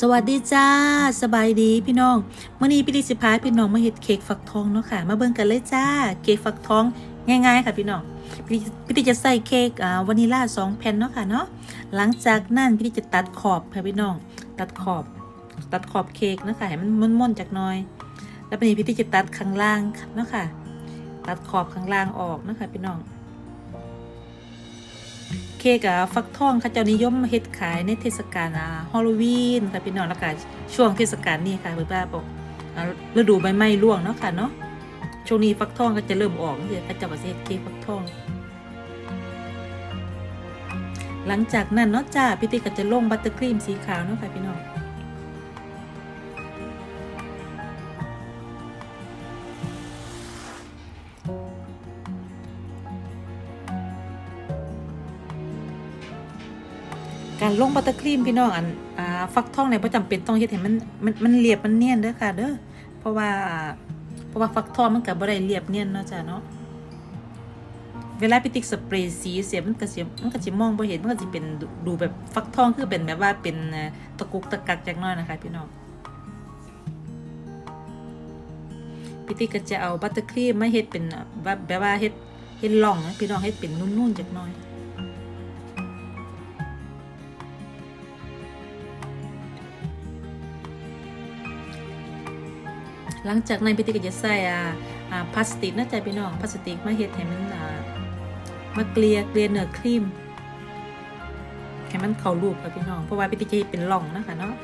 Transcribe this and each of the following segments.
สวัสดีจ้า สบายดีพี่น้องมื่อนี้พี่ดิสิพาพี่น้องมาเฮ็ดเค้กฟักทองเนาะค่ะ มาเบิ่งกันเลยจ้า เค้กฟักทองง่ายๆค่ะพี่น้องพี่พี่ดิจะใส่เค้กวานิลลาสองแผ่นเนาะค่ะเนาะ หลังจากนั้นพี่ดิจะตัดขอบค่ะพี่น้อง ตัดขอบ ตัดขอบเค้กเนาะค่ะให้มันม่นๆจากน้อย แล้ววันนี้พี่ดิจะตัดข้างล่างเนาะค่ะ ตัดขอบข้างล่างออกเนาะค่ะพี่น้อง ค้กอะฟักทองเขาเจ้านิยมเฮ็ดขายในเทศกาลฮอลลวีนค่ะพี่น้องแล้วก็ช่วงเทศกาลนี้ค่ะคุณป้าบอกฤดูใบไม้ร่วงเนาะค่ะเนาะช่วงนี้ฟักทองก็จะเริ่มออกเลยวเขาเจ้าก็จะเฮ็ดเค้กฟักทอง หลังจากนั้นเนาะจ้าพี่ติ๊กก็จะลงบัตเตอร์ครีมสีขาวเนาะค่ะพี่น้อง การลงบัตเตอร์ครีมพี่น้องอันอ่าฟักทองเนี่ยบ่จำเป็นต้องเฮ็ดให้มันมันมันเรียบมันเนียนเด้อค่ะเด้อเพราะว่าเพราะว่าฟักทองมันก็บ่ได้เรียบเนียนเนาะจ้าเนาะเวลาพี่ติ๊กสเปรย์สีเสียมันก็สิมันก็สิมองบ่เห็นมันก็สิเป็นดูแบบฟักทองคือเป็นแบบว่าเป็นตะกุกตะกักจักหน้อยนะคะพี่น้องพี่ติ๊กก็จะเอาบัตเตอร์ครีมมาเฮ็ดเป็นแบบแบบว่าเฮ็ดเฮ็ดล่องนะพี่น้องเฮ็ดเป็นนุ่นๆจักหน้อย หลังจากนั้นพี่ติ๊กก็จะใส่อ่าอ่าพลาสติกนะจ๊ะพี่น้องพลาสติกมาเฮ็ดให้มันอ่ามาเกลี่ยเกลี่ยเนื้อครีมให้มันเข้ารูปค่ะพี่น้อง เพราะว่าพี่ติ๊กจะเป็นร่องนะคะเนาะ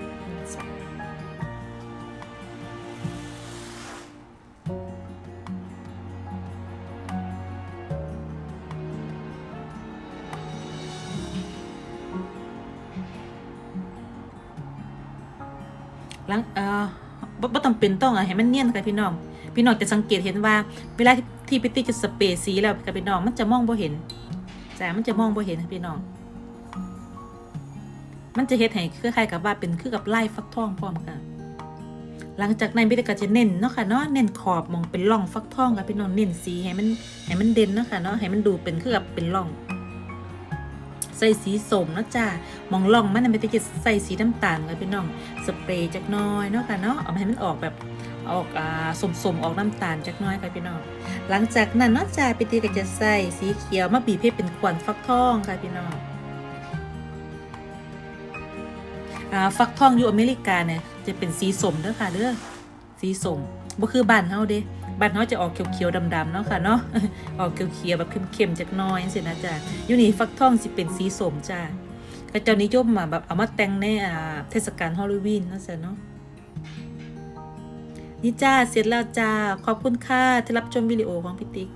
หลังเอ่อ บ่บ่ต้องเป็นต้องอะให้มันเนียนค่ะพี่น้อง พี่น้องจะสังเกตเห็นว่า เวลาที่พี่ติ๊กจะสเปรย์สีแล้วกับพี่น้องมันจะมองบ่เห็นจ้ะมันจะมองบ่เห็นค่ะพี่น้อง มันจะเฮ็ดให้คล้ายๆกับว่าเป็นคือกับไล่ฟักทองพร้อมกันหลังจากนั้นพี่ติ๊กก็จะเน้นเนาะค่ะเนาะเน้นขอบมองเป็นร่องฟักทองค่ะพี่น้องเน้นสีให้มันให้มันเด่นเนาะค่ะเนาะให้มันดูเป็นคือกับเป็นร่อง ส่สีส้มนาะจ้ามองร่องมันนะไม่ได้จะใส่สีน้ำตาลค่ะพี่น้องสเปรย์จักน้อยเนาะค่ะเนาะเอามาให้มันออกแบบออกอ่าสมๆออกน้ำตาลจักน้อยค่ะพี่น้อง หลังจากนั้นเนอกจาพี่ตีก็จะใส่สีเขียวมาบีบให้เป็นขวัญฟักทองค่ะพี่น้องอ่าฟักทองอยู่อเมริกาเนี่ยจะเป็นสีสมเด้อค่ะเด้อสีสมบ่คือบ้านเฮาเด้ บ้านเนาจะออกเขียวๆดำๆเนาะค่ะเนาะออกเขียวๆแบบเข้มๆจากน้อยสินะจ๊ะอยู่นี่ฟักทองสิเป็นสีสมจ้าก็เจ้านิยมมาแบบเอามาแต่งในอ่าเทศกาลฮอลโลวีนนั่นสิเนาะนี่จ้าเสร็จแล้วจ้าขอบคุณค่ะที่รับชมวิดีโอของพี่ติ๊ก